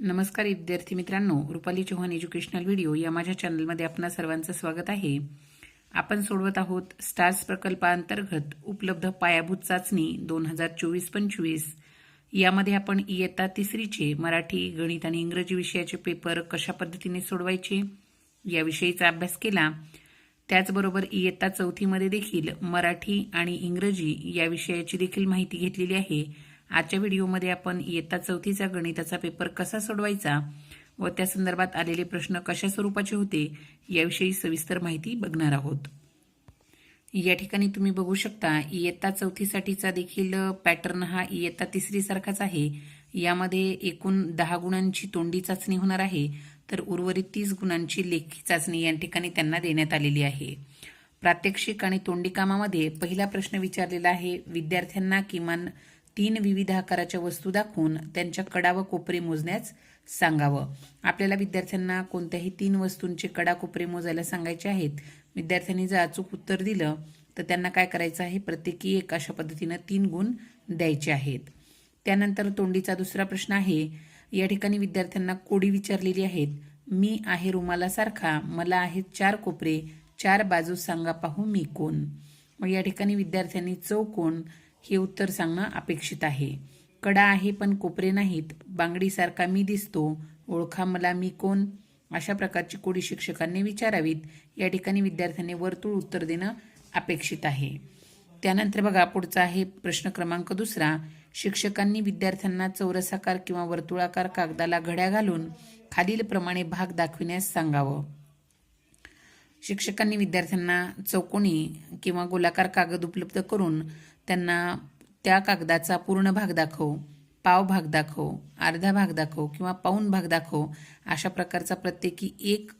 नमस्कार विद्यार्थी मित्रांनो रुपाली चौहान एज्युकेशनल व्हिडिओ या माझ्या चॅनलमध्ये आपणा सर्वांचं स्वागत आहे. आपण सोडवत आहोत स्टार्स प्रकल्पाअंतर्गत उपलब्ध पायाभूत चाचणी दोन हजार चोवीस पंचवीस. यामध्ये आपण इयत्ता तिसरीचे मराठी गणित आणि इंग्रजी विषयाचे पेपर कशा पद्धतीने सोडवायचे याविषयीचा अभ्यास केला. त्याचबरोबर इयत्ता चौथीमध्ये देखील मराठी आणि इंग्रजी या विषयाची देखील माहिती घेतलेली आहे. आजच्या व्हिडिओमध्ये आपण इयत्ता चौथीचा गणिताचा पेपर कसा सोडवायचा व त्या संदर्भात आलेले प्रश्न कशा स्वरूपाचे होते याविषयी सविस्तर माहिती बघणार आहोत. या ठिकाणी तुम्ही बघू शकता इयत्ता चौथीसाठीचा देखील पॅटर्न हा इयत्ता तिसरीसारखाच आहे. यामध्ये एकूण दहा गुणांची तोंडी चाचणी होणार आहे तर उर्वरित तीस गुणांची लेखी चाचणी या ठिकाणी त्यांना देण्यात आलेली आहे. प्रात्यक्षिक आणि तोंडी कामामध्ये पहिला प्रश्न विचारलेला आहे विद्यार्थ्यांना किमान तीन विविध आकाराच्या वस्तू दाखवून त्यांच्या कडा व कोपरे मोजण्यास सांगावं. आपल्याला विद्यार्थ्यांना कोणत्याही तीन वस्तूंचे कडा कोपरे मोजायला सांगायचे आहेत विद्यार्थ्यांनी जर अचूक उत्तर दिलं तर त्यांना काय करायचं आहे? प्रत्येकी एक अशा पद्धतीनं तीन गुण द्यायचे आहेत. त्यानंतर तोंडीचा दुसरा प्रश्न आहे या ठिकाणी विद्यार्थ्यांना कोडी विचारलेली आहेत मी आहे रुमालासारखा मला आहेत चार कोपरे चार बाजू सांगा पाहू मी कोण? मग या ठिकाणी विद्यार्थ्यांनी चौकोन हे उत्तर सांगणं अपेक्षित आहे. कडा आहे पण कोपरे नाहीत. बांगडीसारखा मी दिसतो. ओळखा मला मी कोण? अशा प्रकारची कोडी शिक्षकांनी विचारावीत. या ठिकाणी विद्यार्थ्यांनी वर्तुळ उत्तर देणं अपेक्षित आहे. त्यानंतर बघा पुढचा आहे प्रश्न क्रमांक दुसरा. शिक्षकांनी विद्यार्थ्यांना चौरसाकार किंवा वर्तुळाकार कागदाला घड्या घालून खालीलप्रमाणे भाग दाखविण्यास सांगावं. शिक्षकांनी विद्यार्थ्यांना चौकोनी किंवा गोलाकार कागद उपलब्ध करून त्यांना त्या कागदाचा पूर्ण भाग दाखव पाव भाग दाखव अर्धा भाग दाखव किंवा पाऊन भाग दाखव अशा प्रकारचा प्रत्येकी एक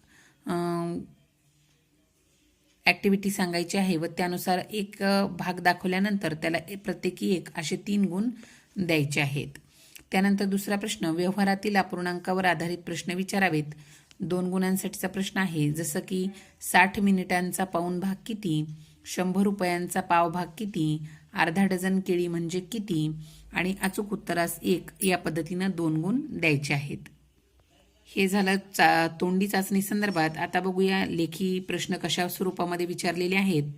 ॲक्टिव्हिटी सांगायची आहे व त्यानुसार एक भाग दाखवल्यानंतर त्याला प्रत्येकी एक असे तीन गुण द्यायचे आहेत. त्यानंतर दुसरा प्रश्न व्यवहारातील अपूर्णांकावर आधारित प्रश्न विचारावेत. दोन गुणांसाठीचा प्रश्न आहे जसं की साठ मिनिटांचा पाऊन भाग किती शंभर रुपयांचा पाव भाग किती अर्धा डझन केळी म्हणजे किती? आणि अचूक उत्तरास एक या पद्धतीनं दोन गुण द्यायचे आहेत. हे झालं चा तोंडी चाचणी संदर्भात. आता बघूया लेखी प्रश्न कशा स्वरूपामध्ये विचारलेले आहेत.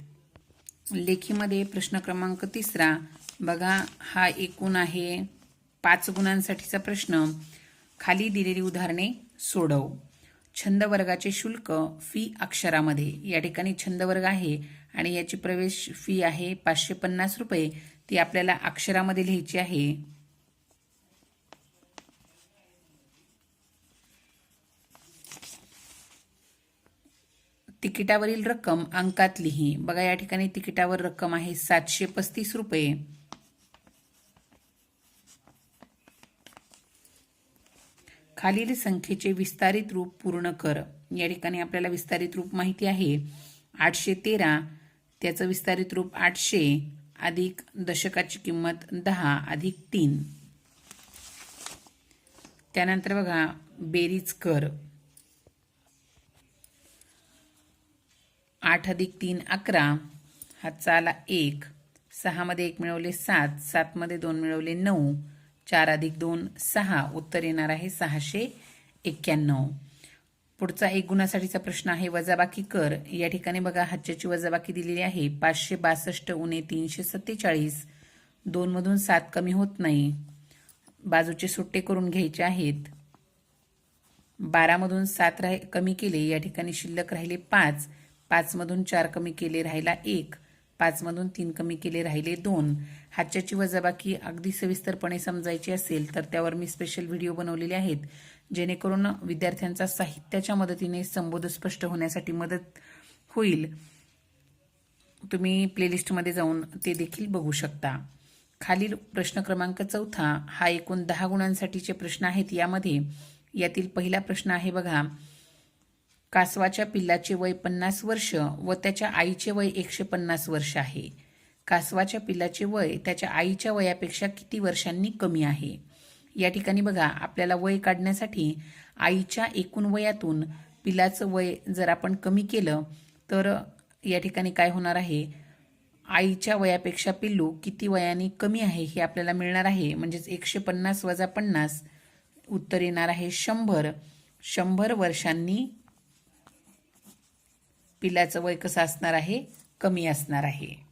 लेखीमध्ये प्रश्न क्रमांक तिसरा. बघा हा एकूण आहे. पाच गुणांसाठीचा प्रश्न. खाली दिलेली उदाहरणे सोडव. छंद वर्गाचे शुल्क फी अक्षरामध्ये. या ठिकाणी छंद वर्ग आहे. आणि याची प्रवेश फी आहे पाचशे पन्नास रुपये. ती आपल्याला अक्षरामध्ये लिहायची आहे. तिकिटावरील रक्कम अंकात लिही. बघा या ठिकाणी तिकिटावर रक्कम आहे सातशे पस्तीस रुपये. खालील संख्येचे विस्तारित रूप पूर्ण कर. या ठिकाणी आपल्याला विस्तारित रूप माहिती आहे. आठशे तेरा त्याचं विस्तारित रूप आठशे अधिक दशकाची किंमत दहा अधिक तीन. त्यानंतर बघा बेरीज कर. आठ अधिक तीन अकरा हातचा आला एक. सहामध्ये एक मिळवले सात सातमध्ये दोन मिळवले नऊ चार अधिक दोन सहा. उत्तर येणार आहे सहाशे एक्क्याण्णव. पुढचा एक गुणासाठीचा प्रश्न आहे वजाबाकी कर. या ठिकाणी बघा हच्च्याची वजाबाकी दिलेली आहे. पाचशे बासष्ट उणे तीनशे सत्तेचाळीस. दोनमधून सात कमी होत नाही. बाजूचे सुट्टे करून घ्यायचे आहेत. बारामधून सात राह कमी केले या ठिकाणी शिल्लक राहिले पाच. पाचमधून चार कमी केले राहिला एक. पाचमधून तीन कमी केले राहिले दोन. हातच्याची वजाबाकी अगदी सविस्तरपणे समजायची असेल तर त्यावर मी स्पेशल व्हिडिओ बनवलेले आहेत. जेणेकरून विद्यार्थ्यांचा साहित्याच्या मदतीने संबोध स्पष्ट होण्यासाठी मदत होईल. तुम्ही प्लेलिस्टमध्ये जाऊन ते देखील बघू शकता. खालील प्रश्न क्रमांक चौथा हा एकूण दहा गुणांसाठीचे प्रश्न आहेत. यामध्ये यातील पहिला प्रश्न आहे बघा. कासवाच्या पिल्लाचे वय पन्नास वर्ष व त्याच्या आईचे वय एकशे पन्नास वर्ष आहे. कासवाच्या पिल्लाचे वय त्याच्या आईच्या वयापेक्षा किती वर्षांनी कमी आहे? या ठिकाणी बघा आपल्याला वय काढण्यासाठी आईच्या एकूण वयातून पिलाचं वय जर आपण कमी केलं तर या ठिकाणी काय होणार आहे? आईच्या वयापेक्षा पिल्लू किती वयाने कमी आहे हे आपल्याला मिळणार आहे. म्हणजेच एकशे पन्नास वजा पन्नास उत्तर येणार आहे शंभर. शंभर वर्षांनी पिलाचं वय कसं असणार आहे? कमी असणार आहे.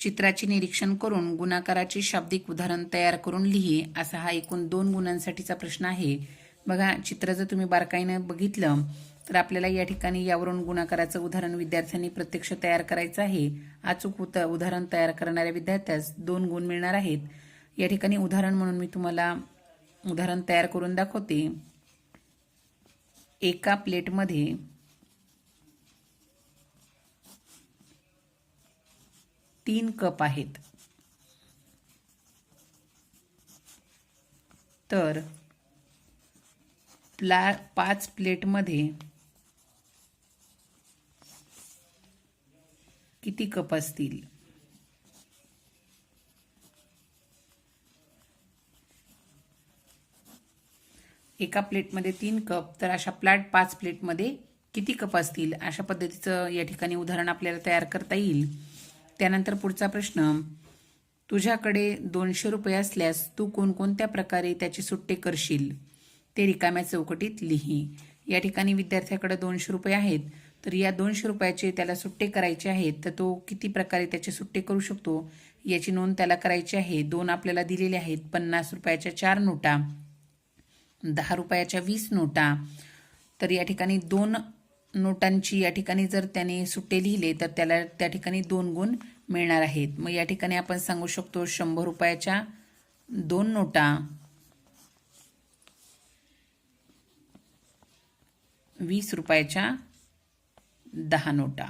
चित्राचे निरीक्षण करून गुणाकाराचे शाब्दिक उदाहरण तयार करून लिही असा हा एकूण दोन गुणांसाठीचा प्रश्न आहे. बघा चित्र जर तुम्ही बारकाईनं बघितलं तर आपल्याला या ठिकाणी यावरून गुणाकाराचं उदाहरण विद्यार्थ्यांनी प्रत्यक्ष तयार करायचं आहे. अचूक उत उदाहरण तयार करणाऱ्या विद्यार्थ्यास दोन गुण मिळणार आहेत. या ठिकाणी उदाहरण म्हणून मी तुम्हाला उदाहरण तयार करून दाखवते. एका प्लेटमध्ये तीन कप आहेत. तर प्ला पाच प्लेटमध्ये किती कप असतील? एका प्लेटमध्ये तीन कप तर अशा प्लॅट पाच प्लेटमध्ये किती कप असतील? अशा पद्धतीचं या ठिकाणी उदाहरण आपल्याला तयार करता येईल. त्यानंतर पुढचा प्रश्न तुझ्याकडे दोनशे रुपये असल्यास तू कोणकोणत्या प्रकारे त्याचे सुट्टे करशील? ते रिकाम्या चौकटीत लिही. या ठिकाणी विद्यार्थ्याकडे दोनशे रुपये आहेत. तर या दोनशे रुपयाचे त्याला सुट्टे करायचे आहेत तर तो किती प्रकारे त्याचे सुट्टे करू शकतो? याची नोंद त्याला करायची आहे. दोन आपल्याला दिलेले आहेत. पन्नास रुपयाच्या चार नोटा दहा रुपयाच्या वीस नोटा. तर या ठिकाणी दोन नोटांची या ठिकाणी जर त्याने सुट्टे लिहिले तर त्याला त्या ठिकाणी दोन गुण मिळणार आहेत. मग या ठिकाणी आपण सांगू शकतो शंभर रुपयाच्या दोन नोटा. वीस रुपयाच्या दहा नोटा.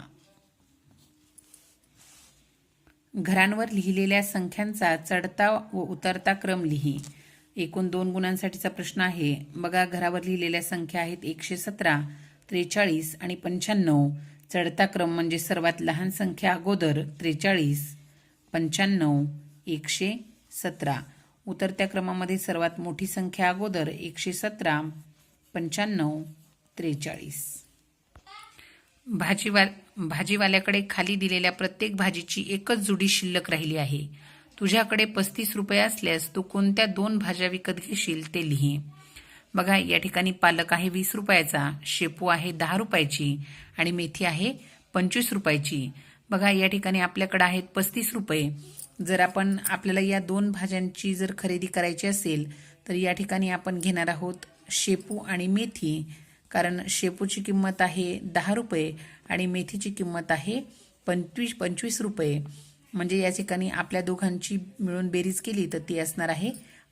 घरांवर लिहिलेल्या संख्यांचा चढता व उतरता क्रम लिही. एकूण दोन गुणांसाठीचा प्रश्न आहे. बघा घरावर लिहिलेल्या संख्या आहेत एकशे सतरा. त्रेचाळीस आणि पंच्याण्णव. चढता क्रम म्हणजे सर्वात लहान संख्या अगोदर त्रेचाळीस पंच्याण्णव एकशे सतरा. उतरत्या क्रमामध्ये सर्वात मोठी संख्या अगोदर एकशे सतरा पंच्याण्णव त्रेचाळीस. भाजीवा भाजीवाल्याकडे खाली दिलेल्या प्रत्येक भाजीची एकच जुडी शिल्लक राहिली आहे. तुझ्याकडे पस्तीस रुपये असल्यास तू कोणत्या दोन भाज्या विकत घेशील ते लिही. बघा या ठिकाणी पालक आहे वीस रुपयाचा शेपू आहे दहा रुपयाची आणि मेथी आहे पंचवीस रुपयाची. बघा या ठिकाणी आपल्याकडे आहेत पस्तीस रुपये. जर आपण आपल्याला या दोन भाज्यांची जर खरेदी करायची असेल तर या ठिकाणी आपण घेणार आहोत शेपू आणि मेथी कारण शेपूची किंमत आहे दहा रुपये आणि मेथीची किंमत आहे पंचवीस पंचवीस रुपये. म्हणजे या ठिकाणी आपल्या दोघांची मिळून बेरीज केली तर ती असणार आहे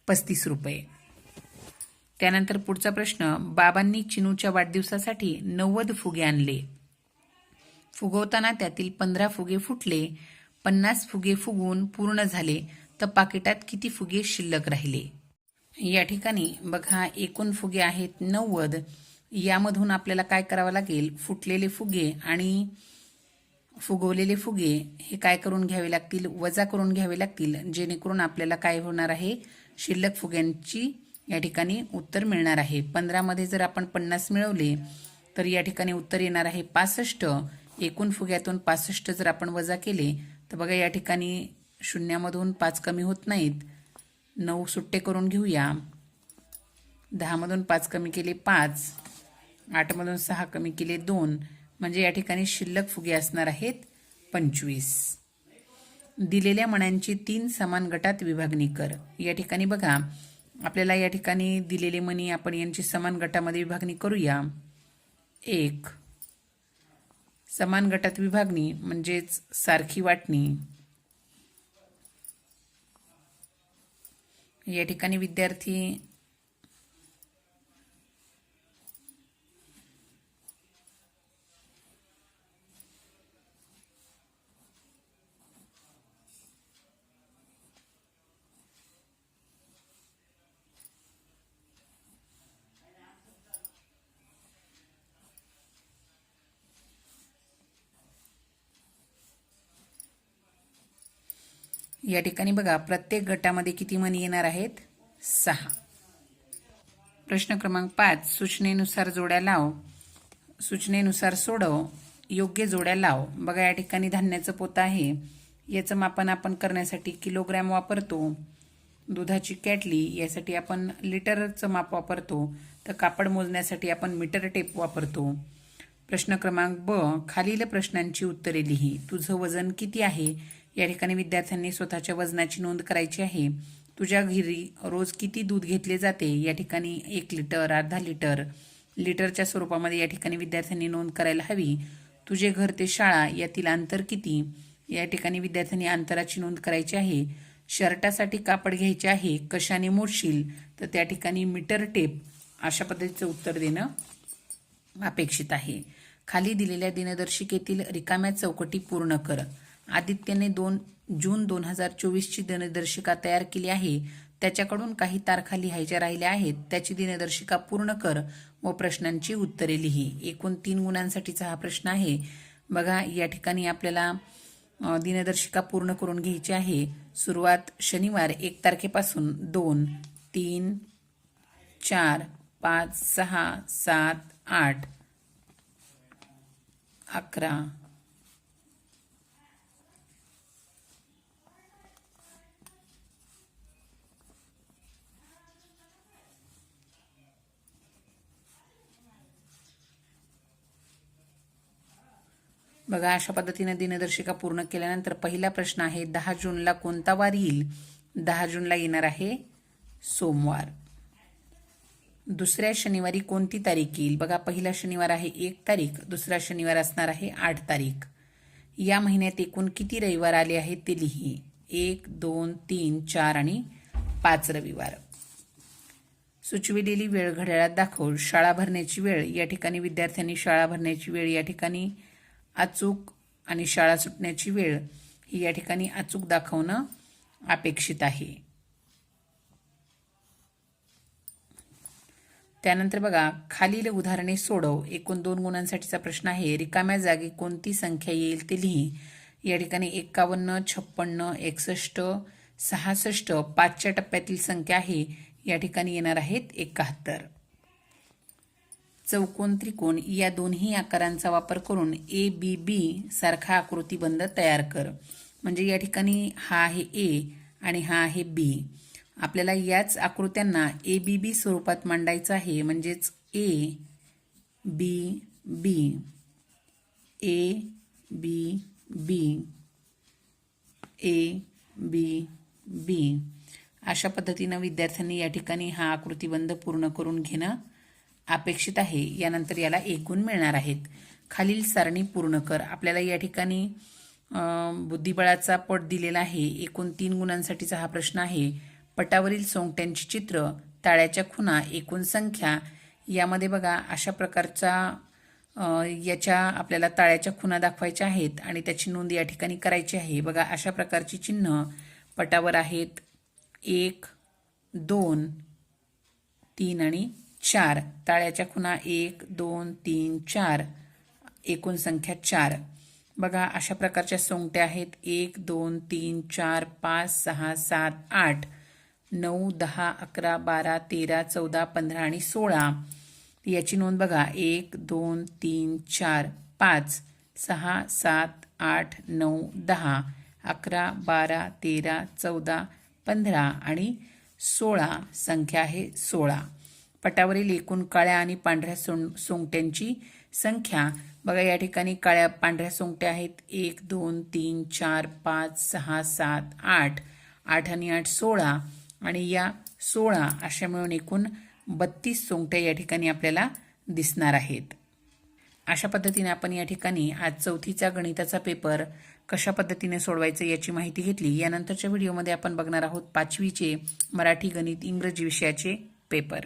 पस्तीस रुपये. त्यानंतर पुढचा प्रश्न बाबांनी चिनूच्या वाढदिवसासाठी नव्वद फुगे आणले. फुगवताना त्यातील पंधरा फुगे फुटले पन्नास फुगे फुगून पूर्ण झाले तर पाकिटात किती फुगे शिल्लक राहिले? या ठिकाणी बघा एकूण फुगे आहेत नव्वद. यामधून आपल्याला काय करावं लागेल? फुटलेले फुगे आणि फुगवलेले फुगे हे काय करून घ्यावे लागतील? वजा करून घ्यावे लागतील? जेणेकरून आपल्याला काय होणार आहे? शिल्लक फुग्यांची या ठिकाणी उत्तर मिळणार आहे. पंधरामध्ये जर आपण पन्नास मिळवले तर या ठिकाणी उत्तर येणार आहे पासष्ट. एकूण फुग्यातून पासष्ट जर आपण वजा केले तर बघा या ठिकाणी शून्यामधून पाच कमी होत नाहीत. नऊ सुट्टे करून घेऊया. दहामधून पाच कमी केले पाच. आठमधून सहा कमी केले दोन. म्हणजे या ठिकाणी शिल्लक फुगे असणार आहेत पंचवीस. दिलेल्या मण्यांची तीन समान गटात विभागणी कर. या ठिकाणी बघा आपल्याला या ठिकाणी दिलेले मनी आपण यांची समान गटामध्ये विभागणी करूया. एक. समान गटात विभागणी म्हणजेच सारखी वाटणी. या ठिकाणी विद्यार्थी या ठिकाणी बघा प्रत्येक गटामध्ये किती मनी येणार आहेत? सहा. प्रश्न क्रमांक पाच सूचनेनुसार जोड्या लाव. सूचनेनुसार सोडव. योग्य जोड्या लाव. बघा या ठिकाणी धान्याचं पोतं आहे. याचं मापन आपण करण्यासाठी किलोग्रॅम वापरतो. दुधाची कॅटली यासाठी आपण लिटरचं माप वापरतो. तर कापड मोजण्यासाठी आपण मीटर टेप वापरतो. प्रश्न क्रमांक ब खालील प्रश्नांची उत्तरे लिही. तुझं वजन किती आहे? या ठिकाणी विद्यार्थ्यांनी स्वतःच्या वजनाची नोंद करायची आहे. तुझ्या घरी रोज किती दूध घेतले जाते? या ठिकाणी एक लिटर अर्धा लिटर लिटरच्या स्वरूपामध्ये या ठिकाणी विद्यार्थ्यांनी नोंद करायला हवी. तुझे घर ते शाळा यातील अंतर किती? या ठिकाणी विद्यार्थ्यांनी अंतराची नोंद करायची आहे. शर्टासाठी कापड घ्यायचे आहे कशाने मोडशील? तर त्या ठिकाणी मीटर टेप अशा पद्धतीचं उत्तर देणं अपेक्षित आहे. खाली दिलेल्या दिनदर्शिकेतील रिकाम्या चौकटी पूर्ण कर. आदित्यने दोन जून दोन हजार चोवीसची दिनदर्शिका तयार केली आहे. त्याच्याकडून काही तारखा लिहायच्या राहिल्या आहेत. त्याची दिनदर्शिका पूर्ण कर व प्रश्नांची उत्तरे लिही. एकूण तीन गुणांसाठीचा हा प्रश्न आहे. बघा या ठिकाणी आपल्याला दिनदर्शिका पूर्ण करून घ्यायची आहे. सुरुवात शनिवार एक तारखेपासून दोन तीन चार पाच सहा सात आठ अकरा बघा अशा पद्धतीने दिनदर्शिका पूर्ण केल्यानंतर पहिला प्रश्न आहे दहा जूनला कोणता वार येईल? दहा जूनला येणार आहे सोमवार. दुसऱ्या शनिवारी कोणती तारीख येईल? बघा पहिला शनिवार आहे एक तारीख दुसरा शनिवार असणार आहे आठ तारीख. या महिन्यात एकूण किती रविवार आले आहेत ते लिही. एक दोन तीन चार आणि पाच रविवार. सुचविलेली वेळ घड्याळात दाखव शाळा भरण्याची वेळ. या ठिकाणी विद्यार्थ्यांनी शाळा भरण्याची वेळ या ठिकाणी अचूक आणि शाळा सुटण्याची वेळ ही या ठिकाणी अचूक दाखवणं अपेक्षित आहे. त्यानंतर बघा खालील उदाहरणे सोडव. एकूण दोन गुणांसाठीचा प्रश्न आहे रिकाम्या जागी कोणती संख्या येईल ते लिही. या ठिकाणी एक्कावन्न छप्पन्न एकसष्ट सहासष्ट पाचच्या टप्प्यातील संख्या आहे. या ठिकाणी येणार आहेत एकाहत्तर. चौकोन त्रिकोण या दोन्ही आकारांचा वापर करून ए बी बी सारखा आकृतीबंध तयार कर. म्हणजे या ठिकाणी हा आहे ए आणि हा आहे बी आपल्याला याच आकृत्यांना ए बी बी स्वरूपात मांडायचं आहे. म्हणजेच A B B A B B A B बी अशा पद्धतीनं विद्यार्थ्यांनी या ठिकाणी हा आकृतीबंध पूर्ण करून घेणं अपेक्षित आहे. यानंतर याला एक गुण मिळणार आहेत. खालील सारणी पूर्ण कर. आपल्याला या ठिकाणी बुद्धिबळाचा पट दिलेला आहे. एकूण तीन गुणांसाठीचा हा प्रश्न आहे. पटावरील सोंगट्यांची चित्र ताळ्याच्या खुणा एकूण संख्या यामध्ये बघा अशा प्रकारचा याच्या आपल्याला ताळ्याच्या खुणा दाखवायच्या आहेत आणि त्याची नोंद या ठिकाणी करायची आहे. बघा अशा प्रकारची चिन्ह पटावर आहेत. एक दोन तीन आणि चार. ताळ्याच्या खुणा एक दोन तीन चार. एकूण संख्या चार. बघा अशा प्रकारच्या सोंगट्या आहेत. एक दोन तीन चार पाच सहा सात आठ. नऊ दहा अकरा बारा तेरा चौदा पंधरा आणि सोळा. याची नोंद बघा. एक दोन तीन चार पाच. सहा सात आठ नऊ दहा. अकरा बारा तेरा चौदा पंधरा आणि सोळा. संख्या आहे सोळा. पटावरील एकूण काळ्या आणि पांढऱ्या सोंग सोंगट्यांची संख्या. बघा या ठिकाणी काळ्या पांढऱ्या सोंगट्या आहेत. एक दोन तीन चार पाच सहा सात आठ. आठ आणि आठ सोळा. आणि या सोळा अशा मिळून एकूण बत्तीस सोंगट्या या ठिकाणी आपल्याला दिसणार आहेत. अशा पद्धतीने आपण या ठिकाणी आज चौथीचा गणिताचा पेपर कशा पद्धतीने सोडवायचं याची माहिती घेतली. यानंतरच्या व्हिडिओमध्ये आपण बघणार आहोत पाचवीचे मराठी गणित इंग्रजी विषयाचे पेपर.